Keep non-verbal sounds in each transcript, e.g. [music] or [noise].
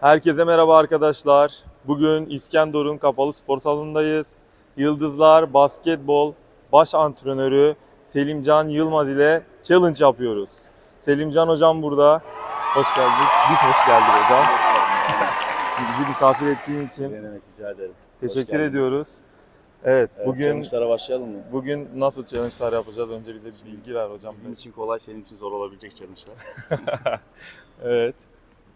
Herkese merhaba arkadaşlar. Bugün İskenderun Kapalı Spor Salonu'ndayız. Yıldızlar Basketbol Baş Antrenörü Selimcan Yılmaz ile challenge yapıyoruz. Selimcan hocam burada. Hoş geldiniz. Biz hoş geldik hocam. Bizi misafir ettiğin için Ne demek rica ederim. teşekkür ediyoruz. Evet, Evet, bugün challenge'lara başlayalım mı? bugün nasıl challenge'lar yapacağız? Önce bize bir bilgi ver hocam. Bizim için kolay, senin için zor olabilecek challenge'lar. [laughs] Evet.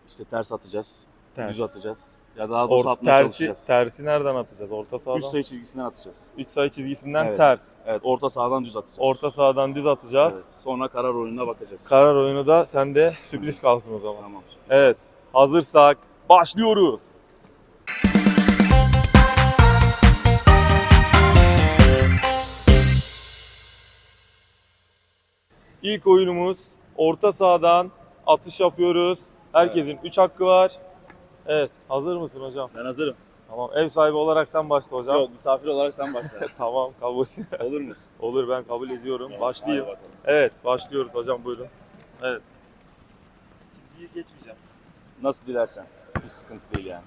İşte ters atacağız, Ters. düz atacağız. Ya daha doğrusu Or- atmaya tersi, çalışacağız. tersi nereden atacağız? Orta sahadan. 3 sayı çizgisinden atacağız. 3 sayı çizgisinden Evet. ters. Evet, orta sahadan düz atacağız. Orta sahadan düz atacağız. Evet, sonra karar oyununa bakacağız. Karar oyunu da sende sürpriz kalsın o zaman. Tamam. sürpriz. Evet. Hazırsak başlıyoruz. İlk oyunumuz orta sahadan atış yapıyoruz. Herkesin 3 hakkı var. Evet, hazır mısın hocam? Ben hazırım. Tamam, ev sahibi olarak sen başla hocam. Yok, misafir olarak sen başla. [laughs] tamam, kabul. Olur mu? Olur ben kabul ediyorum. Başlayayım. Hadi bakalım. Evet, başlıyoruz hocam buyurun. Bir geçmeyeceğim. Nasıl dilersen. Hiç sıkıntı değil yani.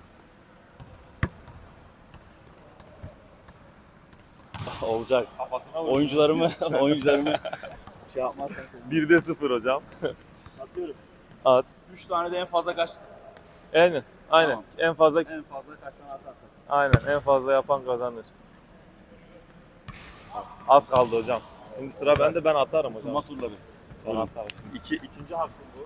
Olacak. Kafasına Oyuncularımı, [laughs] oyuncularımı şey yapmazsan sevinirim. 1'de 0 hocam. Atıyorum. At. 3 tane de en fazla kaç? Aynen. Aynen. Tamam. En fazla En fazla kaç tane atarsan. aynen en fazla yapan kazanır. Az kaldı hocam. Şimdi sıra bende ben atarım hocam. Isınma turları. Ben Buyurun. atarım. Şimdi iki, ikinci hakkım bu.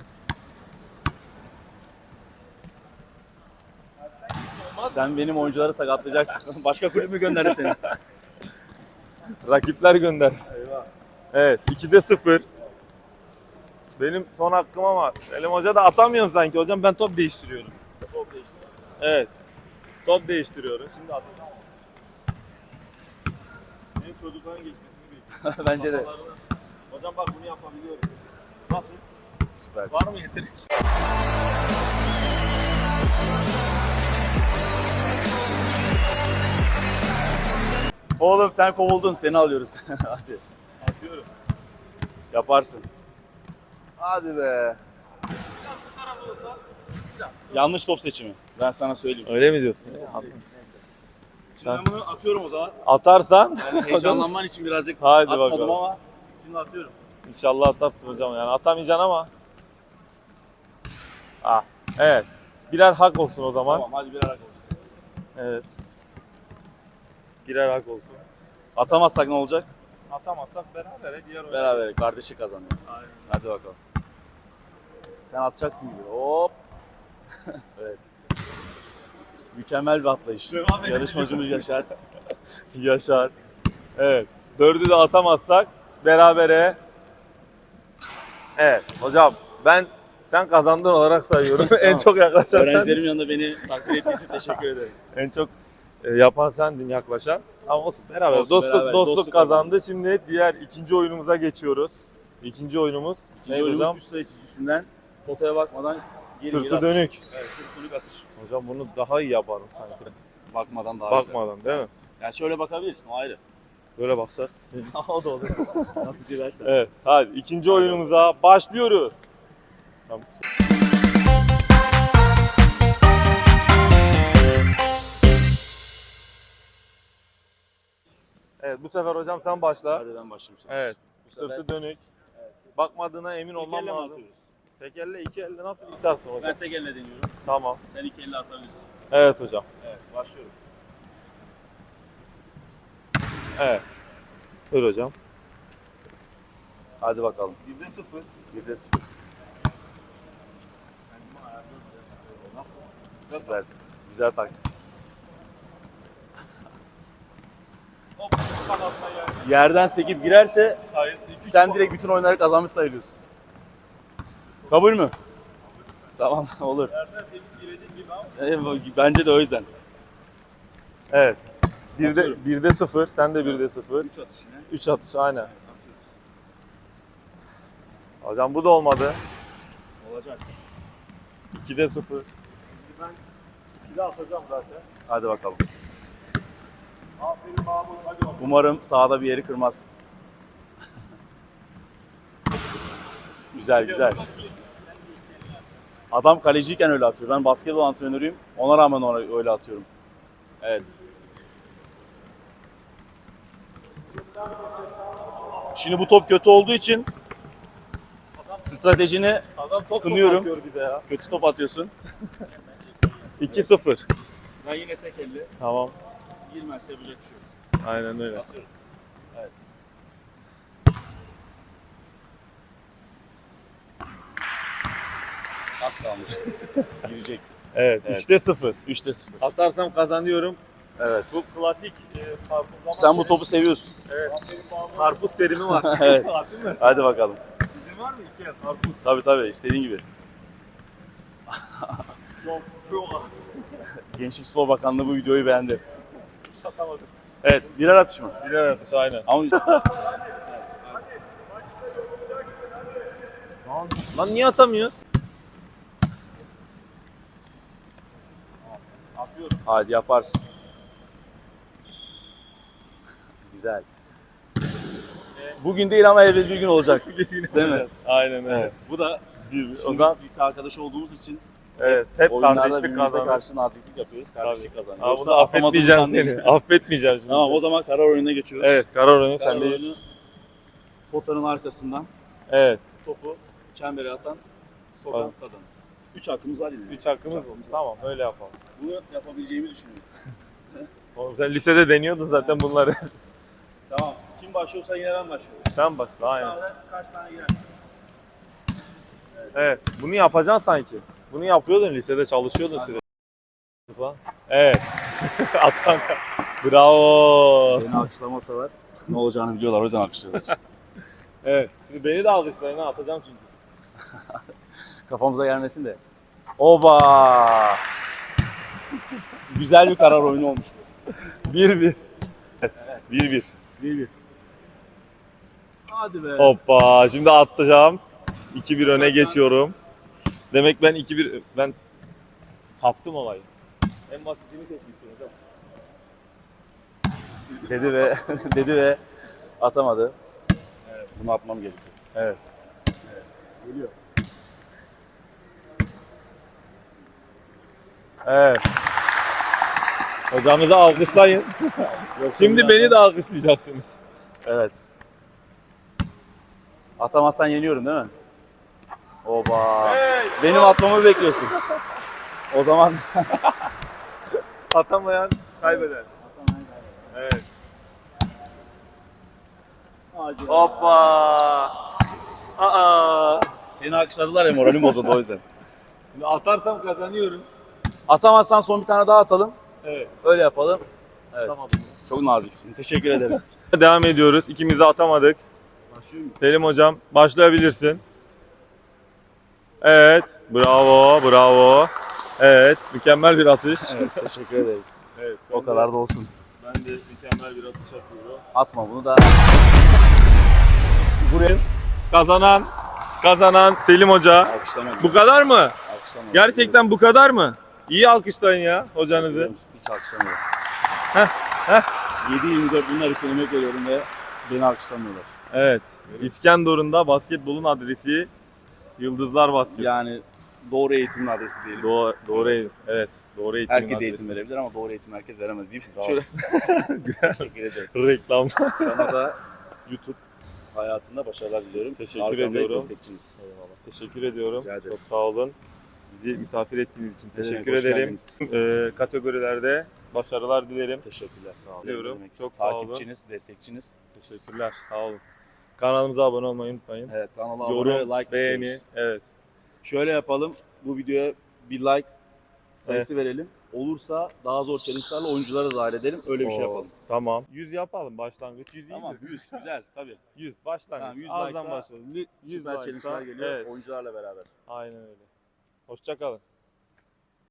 Sen benim oyuncuları sakatlayacaksın. [laughs] Başka kulüp mü gönderdi seni? [laughs] Rakipler gönder. Eyvah. Evet 2'de 0. Benim son hakkım ama Selim Hoca da atamıyor sanki hocam ben top değiştiriyorum. Top değişti. Evet. Top değiştiriyorum. Şimdi atacağım. Benim çocukların geçmesini bekliyorum. [laughs] Bence de. Kafalarına- Hocam bak bunu yapabiliyorum. Nasıl? Süpersin. Var mı yetenek? Oğlum sen kovuldun. Seni alıyoruz. [laughs] Hadi. Atıyorum. Yaparsın. Hadi be. Yanlış top seçimi. Ben sana söyleyeyim. Öyle mi diyorsun? Şimdi ben bunu atıyorum o zaman. Atarsan Yani [laughs] heyecanlanman için birazcık Haydi atmadım bakalım. ama şimdi atıyorum. İnşallah atarsın hocam yani atamayacaksın ama. Ah, evet. Birer hak olsun o zaman. Tamam hadi bir arak olsun. Evet. Birer hak olsun. Atamazsak ne olacak? Atamazsak beraber diğer oyun. Beraber kardeşi kazanıyor. Aynen. Hadi bakalım. Sen atacaksın gibi. Hop. [laughs] evet. Mükemmel bir atlayış. Yarışmacımız Yaşar. [laughs] Yaşar. Evet. Dördü de atamazsak berabere. Evet. Hocam ben sen kazandın olarak sayıyorum. [laughs] en Tamam. çok yaklaşan sen. Öğrencilerim yanında beni takdir ettiği için teşekkür ederim. En çok e, yapan sendin yaklaşan. Ama olsun beraber. Olsun, dostluk beraber. dostluk, Dostluk kazandı. Şimdi diğer ikinci oyunumuza geçiyoruz. İkinci oyunumuz İkinci neydi oyunumuz hocam? üst sayı çizgisinden potaya bakmadan geri Sırtı geri atış. dönük. Evet, sırt dönük atış. Hocam bunu daha iyi yaparım sanki. Bakmadan daha Bakmadan değil mi? güzel. Yani şöyle bakabilirsin o ayrı. Böyle baksak. [laughs] o da olur. Nasıl dilersen. Evet. Hadi ikinci oyunumuza başlıyoruz. Tamam. Evet bu sefer hocam sen başla. Hadi ben başlayayım sana. Evet. Bu sefer Sırtı dönük. Bakmadığına emin mi lazım. atıyoruz? Tek elle iki elle nasıl istersin hocam. Ben tek elle deniyorum. Tamam. Sen iki elle atabilirsin. Evet hocam. Evet başlıyorum. Evet. Buyur hocam. Hadi bakalım. Birde sıfır. Bir de sıfır. Süpersin. Güzel taktik. Hop. Kafasına geldi. Yerden sekip girerse Sayın. sen direkt bütün oyunları kazanmış sayılıyorsun. Kabul mü? Tamam [laughs] olur. Ee, Bence de o yüzden. Evet. Birde, Atıyorum. birde sıfır. Sen de birde sıfır. 3 atış yine. Üç atış aynen. Hocam bu da olmadı. Olacak. 2'de 0. Ben 2'de atacağım zaten. Hadi bakalım. Aferin Mahmut hadi bakalım. Umarım sahada bir yeri kırmaz. Güzel güzel. Adam kaleciyken öyle atıyor. Ben basketbol antrenörüyüm. Ona rağmen ona öyle atıyorum. Evet. Şimdi bu top kötü olduğu için stratejini Adam top Kınıyorum. atıyor bize ya. kötü top atıyorsun. [laughs] 2-0. Ben yine tek elle Tamam. girmezse yapacak bir şey yok. Aynen öyle. Atıyorum. Evet. Az kalmıştı. [laughs] Girecek. Evet. Evet. 3'te 0. 3'te 0. Atarsam kazanıyorum. Evet. Bu klasik e, karpuzlama. Sen bu topu seviyorsun. Evet. Karpuz terimi var. [laughs] Evet. Var değil mi? Hadi bakalım. Bizim var mı iki karpuz? Tabii tabii istediğin gibi. [laughs] Gençlik Spor Bakanlığı bu videoyu beğendi. Satamadım. Evet, birer atış mı? Birer atış aynen. Ama Lan, lan niye atamıyoruz? Hadi yaparsın. Güzel. Bugün değil ama evvel bir gün olacak. [laughs] Değil mi? Aynen öyle. Evet. Bu da Bir, o zaman biz arkadaş olduğumuz için evet, hep kardeşlik kazanır. karşı naziklik yapıyoruz. Kardeşlik kazanır. Abi bunu affetmeyeceğim seni. Affetmeyeceğim şimdi. Tamam o zaman karar oyununa geçiyoruz. Evet, karar oyunu Karar sendeyiz. oyunu potanın arkasından Evet. topu çembere atan sokan kazanır. Üç hakkımız var yine. 3 hakkımız var. Tamam, öyle yapalım. Bunu yapabileceğimi düşünüyorum. [laughs] Oğlum sen lisede deniyordun zaten bunları. [laughs] Tamam. Kim başlıyorsa yine ben başlıyorum. sen başla, aynen. Sağda kaç tane girer? Evet, bunu yapacaksın sanki. Bunu yapıyordun lisede, çalışıyordun sürekli. Falan. Evet. [laughs] Atan. Bravo. Beni alkışlamasalar ne olacağını biliyorlar o yüzden alkışlıyorlar. Evet. Şimdi beni de alkışlayın ha, atacağım çünkü. Kafamıza gelmesin de. Oba! Güzel bir karar oyunu olmuş. 1-1. Evet. 1-1. 1-1. Hadi be. Hoppa, şimdi atacağım. 2-1 öne geçiyorum. Demek ben 2-1 ben kaptım olayı. En basitini seçmişsiniz. Dedi ve [laughs] dedi ve atamadı. Bunu atmam gerekiyor. Evet. Geliyor. Evet. Hocamızı alkışlayın. Şimdi beni de alkışlayacaksınız. Evet. Atamazsan yeniyorum değil mi? Oba. Hey! Benim atmamı bekliyorsun. O zaman [laughs] Atamayan kaybeder. Evet. Hoppa. Aa. Seni alkışladılar ya moralim bozuldu o yüzden. Şimdi atarsam kazanıyorum. Atamazsan son bir tane daha atalım. Evet. Öyle yapalım. Evet. Tamam. Çok naziksin. Teşekkür ederim. [laughs] Devam ediyoruz. İkimiz de atamadık. Selim hocam başlayabilirsin. Evet. Bravo. Bravo. Evet. Mükemmel bir atış. Evet, teşekkür ederiz. [laughs] Evet. O kadar da olsun. Ben de mükemmel bir atış yapıyorum. Atma bunu da. Buraya kazanan kazanan Selim Hoca. Alkışlamıyorum. Bu kadar mı? Alkışlamıyorum. Gerçekten bu kadar mı? İyi alkışlayın ya hocanızı. Hiç alkışlamıyorum. Heh, heh. 7-24 bunlar için emek veriyorum ve beni alkışlamıyorlar. Evet. İskenderun'da da basketbolun adresi Yıldızlar Basket. Yani doğru eğitimin adresi diyelim. Doğru, doğru Evet. eğitim. Evet, doğru eğitim. Herkes eğitim verebilir ama doğru eğitim herkes veremez değil mi? Şöyle. [laughs] Teşekkür ederim. Reklam. Sana da YouTube hayatında başarılar diliyorum. Teşekkür Arkandayız, ediyorum. destekçiniz. Teşekkür ediyorum. Çok sağ olun. Bizi misafir ettiğiniz için teşekkür hoş ederim. geldiniz. [laughs] Ee, kategorilerde başarılar dilerim. Teşekkürler. Sağ olun. Diyorum. Çok sağ olun. Takipçiniz, destekçiniz. Teşekkürler. Sağ olun. Kanalımıza abone olmayı unutmayın. Evet kanala Yorum, abone, like beğeni. istiyoruz. Evet. Şöyle yapalım. Bu videoya bir like sayısı verelim. Olursa daha zor challenge'larla oyuncuları da dahil edelim. Öyle bir şey Oo, yapalım. Tamam. 100 yapalım. Başlangıç 100 Tamam iyidir. 100 güzel tabii. 100 başlangıç. Tamam, 100 Azdan başlayalım. 100 Süper challenge'lar geliyor Evet. oyuncularla beraber. Aynen öyle. Hoşça kalın.